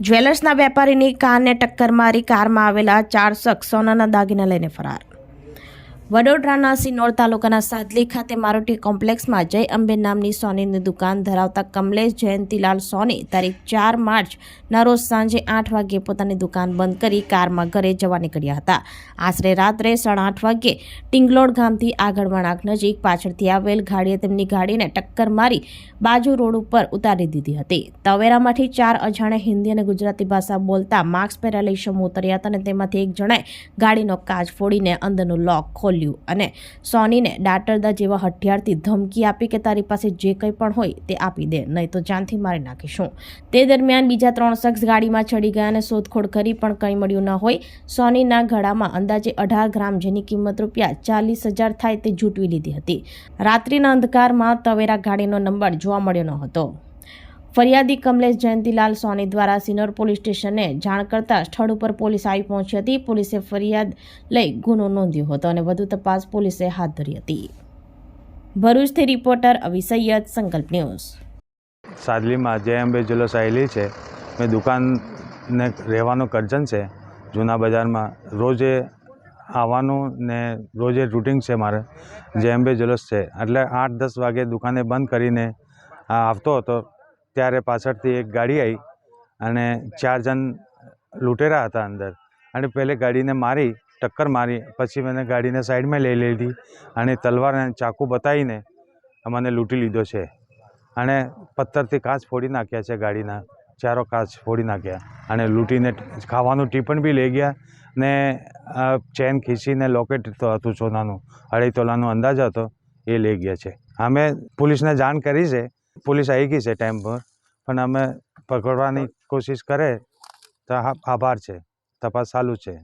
જ્વેલર્સના વેપારીની કારને ટક્કર મારી કારમાં આવેલા ચાર શખ્સ સોનાના દાગીના લઈને ફરાર. વડોદરાના સિનોર તાલુકાના સાદલી ખાતે મારુતિ કોમ્પ્લેક્સમાં જય અંબે નામની સોનીની દુકાન ધરાવતા કમલેશ જયંતિલાલ સોની તારીખ ચાર માર્ચના રોજ સાંજે આઠ વાગ્યે પોતાની દુકાન બંધ કરી કારમાં ઘરે જવા નીકળ્યા હતા. આશરે રાત્રે સાડા આઠ વાગ્યે ટિંગલોડ ગામથી આગળ વણાક નજીક પાછળથી આવેલ ગાડીએ તેમની ગાડીને ટક્કર મારી બાજુ રોડ ઉપર ઉતારી દીધી હતી. તવેરામાંથી ચાર અજાણે હિન્દી અને ગુજરાતી ભાષા બોલતા માસ્ક પહેરેલી સમૂહ ઉતર્યા હતા અને તેમાંથી એક જણાએ ગાડીનો કાચ ફોડીને અંદરનું લોક ખોલ્યું અને સોનીને દાટરદા જેવા હથિયારથી ધમકી આપી કે તારી પાસે જે કંઈ પણ હોય તે આપી દે, નહીં તો જાનથી મારી નાખીશું. તે દરમિયાન બીજા ત્રણ શખ્સ ગાડીમાં ચડી ગયા અને શોધખોળ કરી પણ કંઈ મળ્યું ન હોય. સોનીના ગળામાં અંદાજે અઢાર ગ્રામ જેની કિંમત રૂપિયા ચાલીસ હજાર થાય તે જૂટવી લીધી હતી. રાત્રિના અંધકારમાં તવેરા ગાડીનો નંબર જોવા મળ્યો ન હતો ફરિયાદી કમલેશ જયંતિલાલ સોની દ્વારા સિનોર પોલીસ સ્ટેશને જાણ કરતા સ્થળ ઉપર પોલીસ આવી પહોંચી હતી. પોલીસે ફરિયાદ લઈ ગુનો નોંધ્યો હતો અને વધુ તપાસ પોલીસે હાથ ધરી હતી. ભરૂચથી રિપોર્ટર અવી સૈયદ, સંકલ્પ ન્યૂઝ. સાદલીમાં જે અંબે જ્વેલર્સ આવેલી છે, મેં દુકાનને રહેવાનું કરજન છે, જૂના બજારમાં રોજે આવવાનું ને રોજે રૂટિન છે મારે, જે અંબે જલસ છે. એટલે આઠ દસ વાગે દુકાને બંધ કરીને આવતો હતો ત્યારે પાછળથી એક ગાડી આવી અને ચાર જણ લૂંટેરા હતા અંદર. અને પહેલે ગાડીને મારી, ટક્કર મારી, પછી મને ગાડીને સાઈડમાં લઈ લીધી અને તલવાર અને ચાકુ બતાવીને મને લૂંટી લીધો છે. અને પથ્થરથી કાચ ફોડી નાખ્યા છે ગાડીના, ચારો કાચ ફોડી નાખ્યા અને લૂંટીને ખાવાનું ટીપણ બી લઈ ગયા ને ચેન ખીચીને લોકેટ તો હતું સોનાનું અઢી તોલાનો અંદાજ હતો, એ લઈ ગયા છે. અમે પોલીસને જાણ કરી છે પોલીસ આવી ગઈ છે ટાઈમ પર. પણ અમે પકડવાની કોશિશ કરે, તો આભાર છે. તપાસ ચાલુ છે.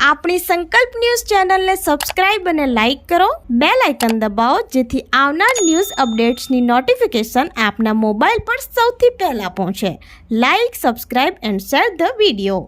આપણી સંકલ્પ ન્યૂઝ ચેનલને સબસ્ક્રાઇબ અને લાઇક કરો. બે લાઇકન દબાવો, જેથી આવનાર ન્યૂઝ અપડેટ્સની નોટિફિકેશન આપના મોબાઈલ પર સૌથી પહેલાં પહોંચે. Like, subscribe and share the video.